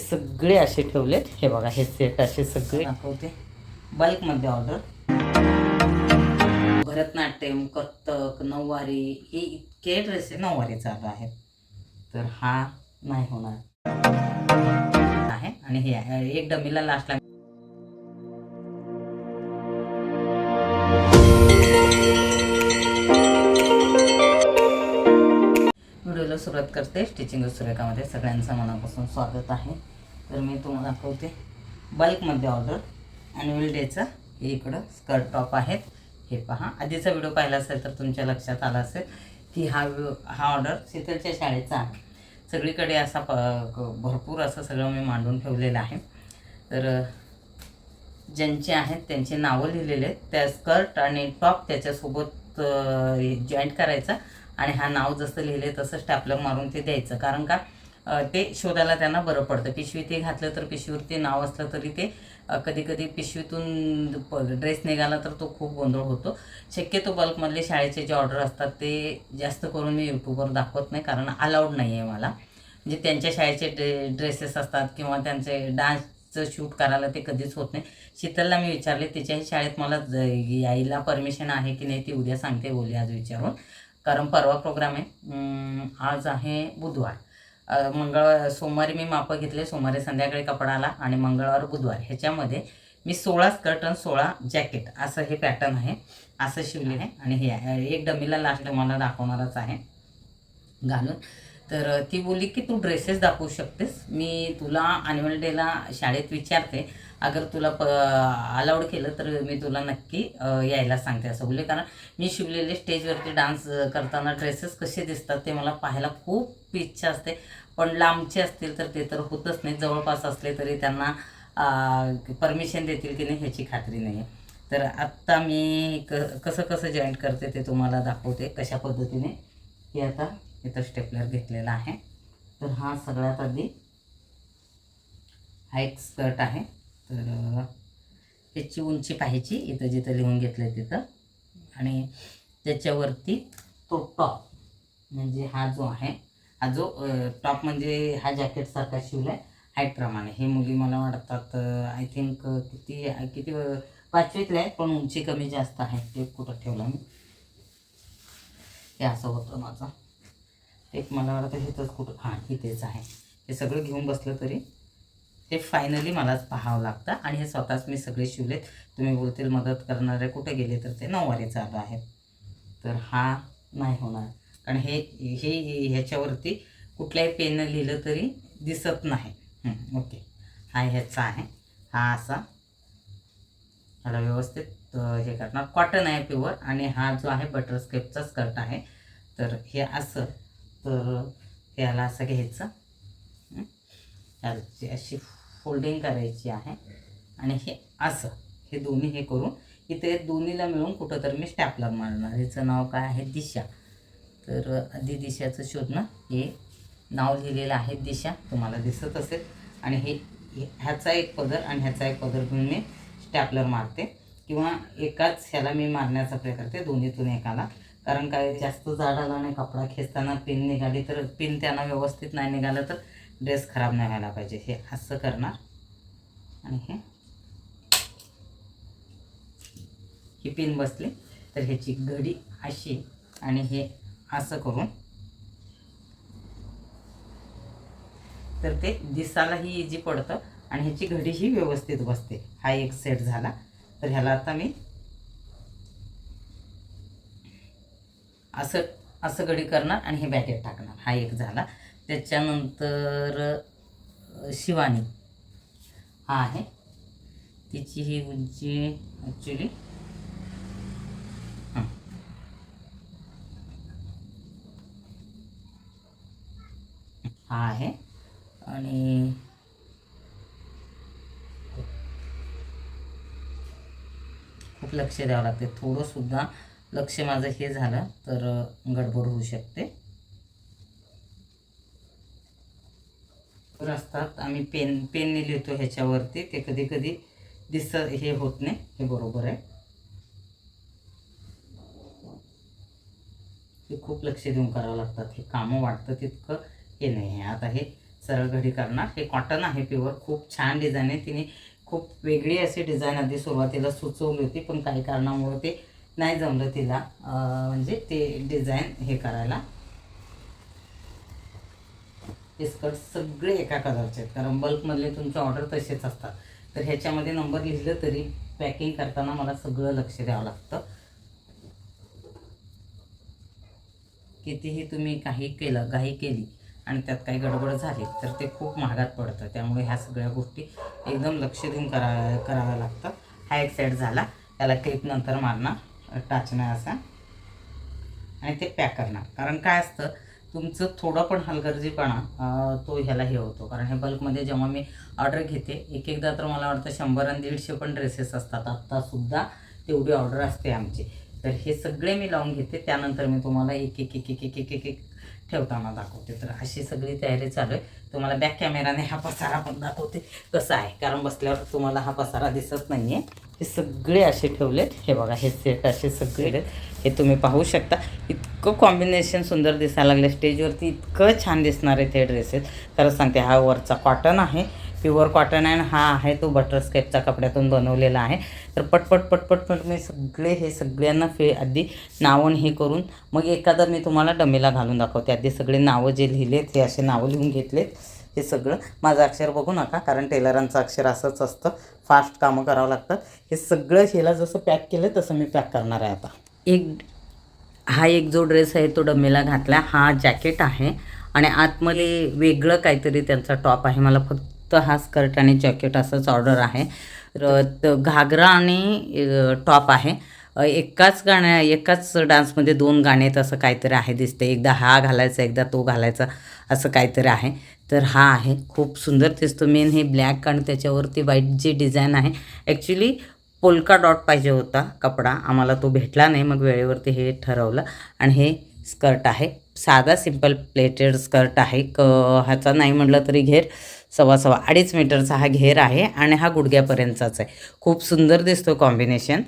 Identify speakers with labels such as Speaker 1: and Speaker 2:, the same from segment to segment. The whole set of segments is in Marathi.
Speaker 1: सगळे असे ठेवलेत. हे बघा हे सेट असे सगळे. दाखवते. बल्कमध्ये ऑर्डर भरतनाट्यम कथ्थक नऊवारी हे इतके ड्रेस नऊवारी चालू आहेत तर हा नाही होणार. आहे आणि हे आहे. एक डमीला लास्टला व्हिडिओला सुरुवात करते. स्टिचिंग सुरेखामध्ये सगळ्यांचं मनापासून स्वागत आहे. तर मी तुम्हाला दाखवते. बल्कमध्ये ऑर्डर ॲन्युअल डेचं हे इकडं स्कर्ट टॉप आहेत. हे पहा. आधीचा व्हिडिओ पाहिला असेल तर तुमच्या लक्षात आला असेल की हा हा ऑर्डर शीतलच्या शाळेचा आहे. सगळीकडे असा प भरपूर असं सगळं मी मांडून ठेवलेलं आहे. तर ज्यांचे आहेत त्यांची नावं लिहिलेले आहेत. त्या स्कर्ट आणि टॉप त्याच्यासोबत जॉईंट करायचा. आणि हा नाव जसं लिहिले तसं स्टॅपलर मारून ते द्यायचं. कारण का ते शोधायला त्यांना बरं पडतं. पिशवी ते घातलं तर पिशवीवरती नाव असलं तरी ते कधी कधी पिशवीतून ड्रेस निघाला तर तो खूप गोंधळ होतो. शक्यतो बल्कमधले शाळेचे जे ऑर्डर असतात ते जास्त करून मी यूट्यूबवर दाखवत नाही कारण अलाउड नाही आहे मला. म्हणजे त्यांच्या शाळेचे ड्रे ड्रेसेस असतात किंवा त्यांचे डान्सचं शूट करायला ते कधीच होत नाही. शीतलला मी विचारले तिच्याही शाळेत मला ज- यायला परमिशन आहे की नाही ती उद्या सांगते बोलली आज विचारून. कारण परवा प्रोग्राम आहे. आज आहे बुधवार. मंगळवार सोमवारी मी मापं घेतले. सोमवारी संध्याकाळी कपडा आला आणि मंगळवार बुधवार. ह्याच्यामध्ये मी सोळा स्कर्ट आणि सोळा जॅकेट असं हे पॅटर्न आहे. असं शिवले आहे. आणि हे आहे. एक डमीला लास्ट मला दाखवणारच आहे. घालून. तर ती बोलली की तू ड्रेसेस दाखवू शकतेस. मी तुला ॲन्युअल डेला शाळेत विचारते. अगर तुला प अलाउड केलं तर मी तुला नक्की यायला सांगते असं बोलले. कारण मी शिवलेले स्टेजवरती डान्स करताना ड्रेसेस कसे दिसतात ते मला पाहायला खूप इच्छा असते. पण लांबचे असतील तर ते तर होतच नाही. जवळपास असले तरी त्यांना परमिशन देतील की नाही ह्याची खात्री नाही आहे तर आत्ता मी क कसं कसं जॉईंट करते ते तुम्हाला दाखवते कशा पद्धतीने. हे आता इथं स्टेपलर घेतलेला आहे. तर हा सगळ्यात आधी हा एक स्कर्ट आहे. तर त्याची उंची पाहायची इथं जिथं लिहून घेतलं आहे तिथं. आणि त्याच्यावरती तो टॉप म्हणजे हा जो आहे हा जो टॉप म्हणजे हा जॅकेटसारखा शिवला आहे हाईटप्रमाणे हे मुली मला वाटतात आय थिंक किती किती अ, पाचवीतले आहे पण उंची कमी जास्त आहे. ते कुठं ठेवलं मी? हे असं होतं माझं. एक मला वाटतं इथंच कुठं हां इथेच आहे. हे सगळं घेऊन बसलं तरी ते फायनली मलाच पाहावं लागतं आणि हे स्वतःच मी सगळे शिवलेत. तुम्ही बोलतील मदत करणारे कुठे गेले तर ते नऊवारी चालू आहेत तर हा नाही होणार. कारण हे हे ह्याच्यावरती कुठल्याही पेननं लिहिलं तरी दिसत नाही. ओके. हा ह्याचा आहे. हा असा. ह्याला व्यवस्थित हे करणार. कॉटन आहे प्युअर आणि हा जो आहे बटरस्केपचा स्कर्ट आहे. तर हे असं. तर याला असं घ्यायचं. हं? अशी फोल्डिंग करायची आहे. आणि हे असं हे दोन्ही हे करून इथे दोन्हीला मिळून कुठं तर मी स्टॅपलर मारणार. ह्याचं नाव काय आहे? दिशा. तर आधी दिशाचं शोधणं. हे नाव लिहिलेलं आहे दिशा. तुम्हाला दिसत असेल. आणि हे ह्याचा एक पदर आणि ह्याचा एक पदर घेऊन मी स्टॅपलर मारते. किंवा एकाच ह्याला मी मारण्याचा प्रयत्न करते दोन्हीतून एकाला. कारण काय? जास्त जाड आला नाही कपडा खेचताना पिन निघाली तर पिन त्यांना व्यवस्थित नाही निघालं तर ड्रेस खराब नाही व्हायला पाहिजे. हे असं करणार. आणि हे ही पिन बसली. तर ह्याची घडी अशी आणि हे असं करून. तर ते दिसायलाही इझी पडतं आणि ह्याची घडीही व्यवस्थित बसते. हा एक सेट झाला. तर ह्याला आता मी असं असं घडी करणार आणि हे बॅकेट टाकणार. हा एक झाला. त्याच्यानंतर शिवानी हा आहे. तिची ही उंची ॲक्च्युली हा. आहे. आणि खूप लक्ष द्यावं लागते. थोडंसुद्धा लक्ष माझं हे झालं तर गडबड होऊ शकते. तर असतात आम्ही पेन पेनने लिहितो ह्याच्यावरती. ते कधी कधी दिस हे होत नाही. हे बरोबर आहे. हे खूप लक्ष देऊन करावं लागतात. हे कामं वाटतं तितकं. हे नाही आहे आता हे सरळ घडी करणार. हे कॉटन आहे प्युअर खूप छान डिझाईन आहे. तिने खूप वेगळी अशी डिझाईन आधी सुरुवातीला सुचवली होती पण काही कारणामुळे ते नाही जमलं तिला. म्हणजे ते डिझाईन हे करायला. हे स्कर्ट सगळे एका कलरचे आहेत. कारण बल्कमधले तुमचं ऑर्डर तसेच असतात. तर ह्याच्यामध्ये नंबर लिहिलं तरी पॅकिंग करताना मला सगळं लक्ष द्यावं लागतं. कितीही तुम्ही काही केलं घाई केली आणि त्यात काही गडबड झाली तर ते खूप महागात पडतं. त्यामुळे ह्या सगळ्या गोष्टी एकदम लक्ष देऊन करा कराव्या लागतात. हा एक सेट झाला. त्याला क्लिप नंतर मारणार टाचणार असा. आणि ते पॅक करणार कारण काय असतं तुमचं थोडं पण हलगर्जीपणा तो ह्याला हे होतो. कारण हे बल्कमध्ये जेव्हा मी ऑर्डर घेते एक एकदा तर मला वाटतं शंभर आणि दीडशे पण ड्रेसेस असतात. आत्तासुद्धा तेवढी ऑर्डर असते आमची. तर हे सगळे मी लावून घेते. त्यानंतर मी तुम्हाला एक एक एक एक एक एक एक एक ठेवताना दाखवते. तर अशी सगळी तयारी चालू आहे. तुम्हाला बॅक कॅमेराने हा पसारा पण दाखवते कसा आहे. कारण बसल्यावर तुम्हाला हा पसारा दिसत नाही आहे हे सगळे असे ठेवलेत. हे बघा हे सेट असे सगळे. हे तुम्ही पाहू शकता. इतकं कॉम्बिनेशन सुंदर दिसायला लागलं स्टेजवरती इतकं छान दिसणार आहे ते ड्रेसेस खरंच सांगते हा वरचा कॉटन आहे. प्युअर कॉटन आहे हा आहे तो बटरस्केपच्या कपड्यातून बनवलेला आहे. तर पटपट पटपट पट मी सगळे हे सगळ्यांना फे आधी नावं हे करून मग एखादा मी तुम्हाला डमीला घालून दाखवते. आधी सगळे नावं जे लिहिलेत हे असे नावं लिहून घेतलेत. हे सगळं माझं अक्षर बघू नका कारण टेलरांचं अक्षर असंच असतं. फास्ट कामं करावं लागतात हे सगळं ह्याला जसं पॅक केलं तसं मी पॅक करणार आहे आता. एक हा एक जो ड्रेस आहे तो डम्मीला घातला. हा जॅकेट आहे आणि आतमध्ये वेगळं काहीतरी त्यांचा टॉप आहे. मला फक्त हा स्कर्ट आणि जॅकेट असंच ऑर्डर आहे. तर घागरा आणि टॉप आहे. एकाच गाण्या एकाच डान्समध्ये दोन गाणे आहेत असं काहीतरी आहे दिसते एकदा हा घालायचा एकदा तो घालायचा असं काहीतरी आहे. तर हा आहे. खूप सुंदर दिसतो. मेन हे ब्लॅक आणि त्याच्यावरती व्हाईट जी डिझाईन आहे. ॲक्च्युली पोलका डॉट पाहिजे होता कपडा. आम्हाला तो भेटला नाही. मग वेळेवरती हे ठरवलं. आणि हे स्कर्ट आहे. साधा सिंपल प्लेटेड स्कर्ट आहे. क ह्याचा नाही म्हटलं तरी घेर सव्वा सव्वा अडीच मीटरचा हा घेर आहे आणि हा गुडघ्यापर्यंतचाच आहे. खूप सुंदर दिसतो कॉम्बिनेशन.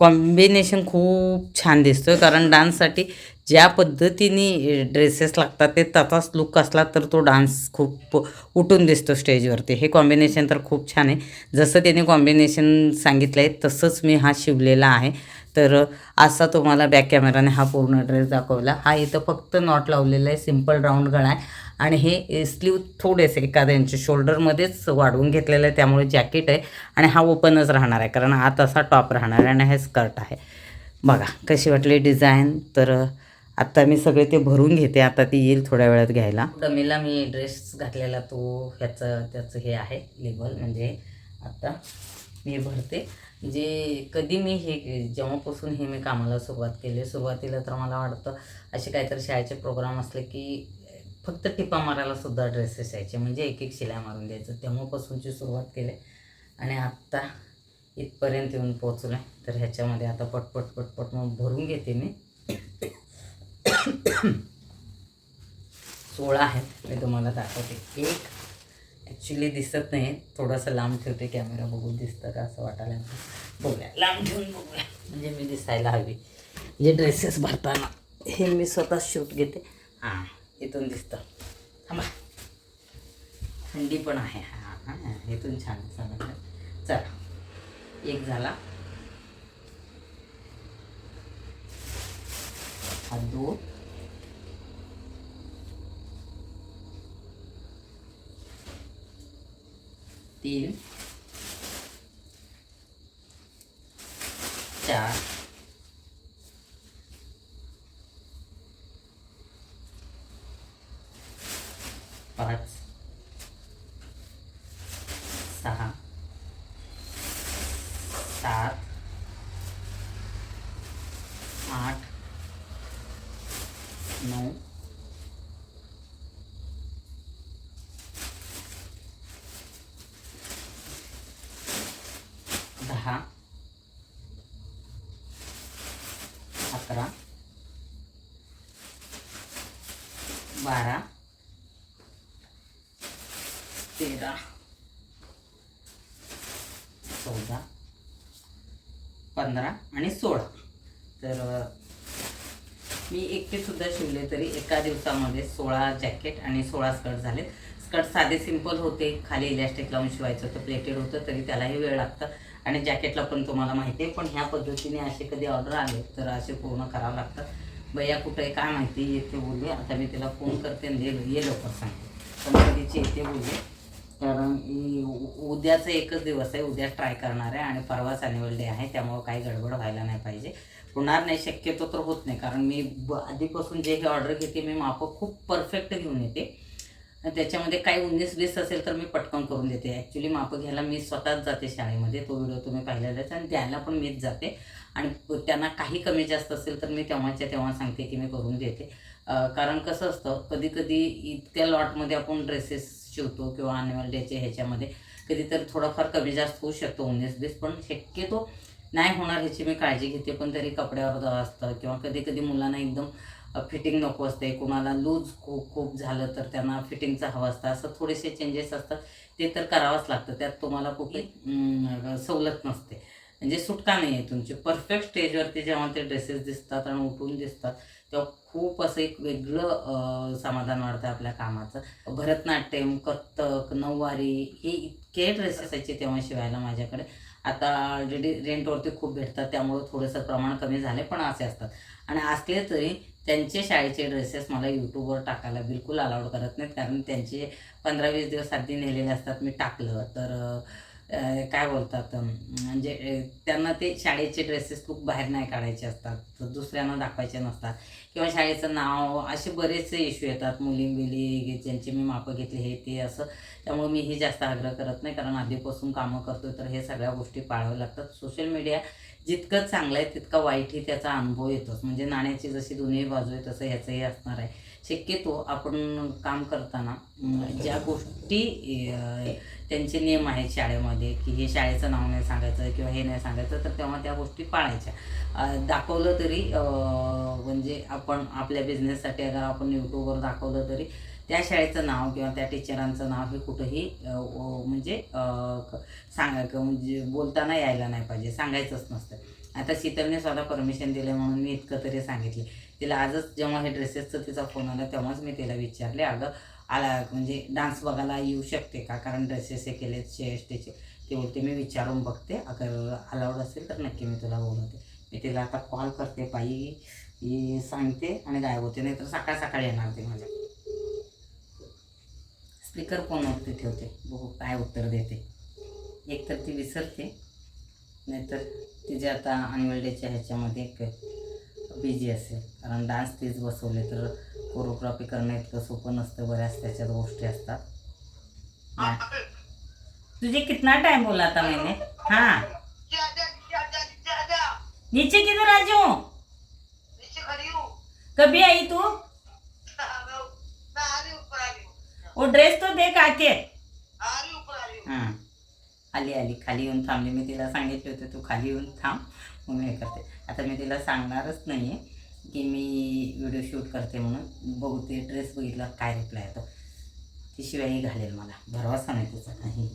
Speaker 1: कॉम्बिनेशन खूप छान दिसतो कारण डान्ससाठी ज्या पद्धतीने ड्रेसेस लागतात ते तसाच लुक असला तर तो डान्स खूप उठून दिसतो स्टेजवरती हे कॉम्बिनेशन तर खूप छान आहे. जसं त्याने कॉम्बिनेशन सांगितलं आहे तसंच मी हा शिवलेला आहे. तर असा तुम्हाला बॅक कॅमेराने हा पूर्ण ड्रेस दाखवला. हा इथं फक्त नॉट लावलेला आहे सिंपल राऊंड गळा आहे. आणि हे स्लीव थोडेसे एखाद्या शोल्डरमध्येच वाढवून घेतलेलं आहे त्यामुळे जॅकेट आहे. आणि हा ओपनच राहणार आहे कारण आत असा टॉप राहणार आहे आणि हे स्कर्ट आहे. बघा कशी वाटली डिझाईन तर आत्ता मी सगळे ते भरून घेते आता ती येईल थोड्या वेळात घ्यायला. डमीला मी ड्रेस घातलेला तो ह्याचं त्याचं हे आहे लेबल म्हणजे आत्ता मी भरते. जे कधी मी हे जेव्हापासून हे मी कामाला सुरुवात केली सुरुवातीला तर मला वाटतं असे काहीतरी शाळेचे प्रोग्राम असले की फक्त टिपा मारायला सुद्धा ड्रेसेस यायचे म्हणजे एक एक शिलाई मारून द्यायचं. तेव्हापासूनची सुरुवात केली आणि आत्ता इथपर्यंत येऊन पोचलो आहे तर ह्याच्यामध्ये आता पटपट पटपट मग भरून घेते मी. सोळा आहेत. मी तुम्हाला दाखवते. एक ॲक्च्युली दिसत नाही थोडंसं लांब ठेवते कॅमेरा बघून दिसतं का असं वाटायला. बघूया. लांब ठेवून बघूया. म्हणजे मी दिसायला हवी. म्हणजे जे ड्रेसेस भरताना. हे मी स्वतः शूट घेते. हां इथून दिसतं. थांबा. थंडी पण आहे. हां हां. इथून छान दिसायला चला. एक झाला. Hallo? Deal? Ja. नऊ. दहा. अकरा. बारा. तेरा. चौदा. पंधरा आणि सोळा. तर मी एकटे सुद्धा शिवले तरी एका दिवसामध्ये सोळा जॅकेट आणि सोळा स्कर्ट झाले स्कर्ट साधे सिंपल होते. खाली इलॅस्टिक लावून शिवायचं होतं प्लेटेड होतं तरी त्यालाही वेळ लागतं. आणि जॅकेटला पण तुम्हाला माहिती आहे पण ह्या पद्धतीने असे कधी ऑर्डर आले तर असे पूर्ण करावं लागतं. भैया कुठे आहे काय माहिती येते बोलले आता मी तिला फोन करते आणि ये ये लवकर सांगते. पण कधीची येते बोलले कारण उद्याचं उ- एकच दिवस आहे. उद्या ट्राय करणार आहे आणि परवाच ॲन्युअल डे आहे. त्यामुळं काही गडबड व्हायला नाही पाहिजे. होणार नाही शक्यतो तर होत नाही. कारण मी ब आधीपासून जे हे ऑर्डर घेते मी मापं खूप परफेक्ट घेऊन येते. त्याच्यामध्ये काही उन्नीस बीस असेल तर मी पटकन करून देते. ॲक्च्युली मापं घ्यायला मी स्वतःच जाते शाळेमध्ये. तो व्हिडिओ तुम्ही पाहिलेलाच आणि द्यायला पण मीच जाते. आणि त्यांना काही कमी जास्त असेल तर मी तेव्हाच्या तेव्हा सांगते की मी करून देते. कारण कसं असतं कधी कधी इतक्या लॉटमध्ये आपण ड्रेसेस शिवतो किंवा ॲन्युअल डेचे ह्याच्यामध्ये कधीतरी थोडाफार कमी जास्त होऊ शकतो उन्नीस बीस पण शक्यतो नाही होणार ह्याची मी काळजी घेते. पण तरी कपड्यावर असतं किंवा कधी कधी मुलांना एकदम फिटिंग नको असते. कुणाला लूज खूप खूप झालं तर त्यांना फिटिंगचं हवं असतं. असं थोडेसे चेंजेस असतात. ते तर करावंच लागतं. त्यात तुम्हाला कुठे सवलत नसते. म्हणजे सुटका नाही आहे तुमची परफेक्ट स्टेजवरती जेव्हा ते ड्रेसेस दिसतात आणि उठून दिसतात तेव्हा खूप असं एक वेगळं समाधान वाढतं आपल्या कामाचं. भरतनाट्यम कथ्थक नऊवारी हे इतके ड्रेसेस यायचे तेव्हा शिवायला माझ्याकडे. आता ऑलरेडी रेंटवरती खूप भेटतात त्यामुळं थोडंसं प्रमाण कमी झाले पण असे असतात. आणि असले तरी त्यांचे शाळेचे ड्रेसेस मला यूट्यूबवर टाकायला बिलकुल अलाउड करत नाहीत कारण त्यांचे पंधरा वीस दिवस आधी नेलेले असतात मी टाकलं. तर काय बोलतात म्हणजे त्यांना ते शाळेचे ड्रेसेस खूप बाहेर नाही काढायचे असतात तर दुसऱ्यांना दाखवायचे नसतात. किंवा शाळेचं नाव असे बरेचसे इश्यू येतात मुली मुली ज्यांची मी मापं घेतली हे ते असं. त्यामुळे मी हे जास्त आग्रह करत नाही कारण आधीपासून कामं करतोय तर हे सगळ्या गोष्टी पाळाव्या लागतात. सोशल मीडिया जितकं चांगलं आहे तितका वाईटही त्याचा अनुभव येतोच. म्हणजे नाण्याची जशी दोन्ही बाजू आहे तसं ह्याचंही असणार आहे. शक्यतो आपण काम करताना ज्या गोष्टी त्यांचे नियम आहेत शाळेमध्ये की हे शाळेचं नाव नाही सांगायचं किंवा हे नाही सांगायचं तर तेव्हा त्या गोष्टी पाळायच्या. दाखवलं तरी म्हणजे आपण आपल्या बिझनेससाठी अगर आपण यूट्यूबवर दाखवलं तरी त्या शाळेचं नाव किंवा त्या टीचरांचं नाव हे कुठंही म्हणजे सांगा म्हणजे बोलताना यायला नाही पाहिजे सांगायचंच नसतं. आता शीतलने स्वतः परमिशन दिलं म्हणून मी इतकं तरी सांगितले. तिला आजच जेव्हा हे ड्रेसेसचं तिचा फोन आला तेव्हाच मी तिला विचारले अगं आला म्हणजे डान्स बघायला येऊ शकते का? कारण ड्रेसेस हे केले शेष्टीचे ते बोलते मी विचारून बघते. अगर अलाउड असेल तर नक्की मी तुला बोलवते. मी तिला आता कॉल करते पायी सांगते आणि गायब होते. नाही तर सकाळ सकाळी येणार ते माझ्या. स्पीकर फोनवरती ठेवते. बघू काय उत्तर देते. एक तर ती विसरते. नाहीतर तिचे आता ॲन्युअल डेच्या ह्याच्यामध्ये बिझी असेल. कारण डान्स तीच बसवले तर कोरिओग्राफी करणं इतकं सोपं नसतं बऱ्याच त्याच्यात गोष्टी असतात. तुझे कितना टाइम बोला था मैंने? हाँ. नीचे किधर आ जाओ कभी आई तू? वो ड्रेस तो देख आके। आली आली. खाली येऊन थांबली मी तिला सांगितले होते तू खाली येऊन थांब. मग हे करते. आता मी तिला सांगणारच नाही आहे की मी व्हिडिओ शूट करते म्हणून. बघू ते ड्रेस बघितला काय रिप्लाय येतो. ती शिवाय घालेल मला. भरवसा नाही तिचा. काही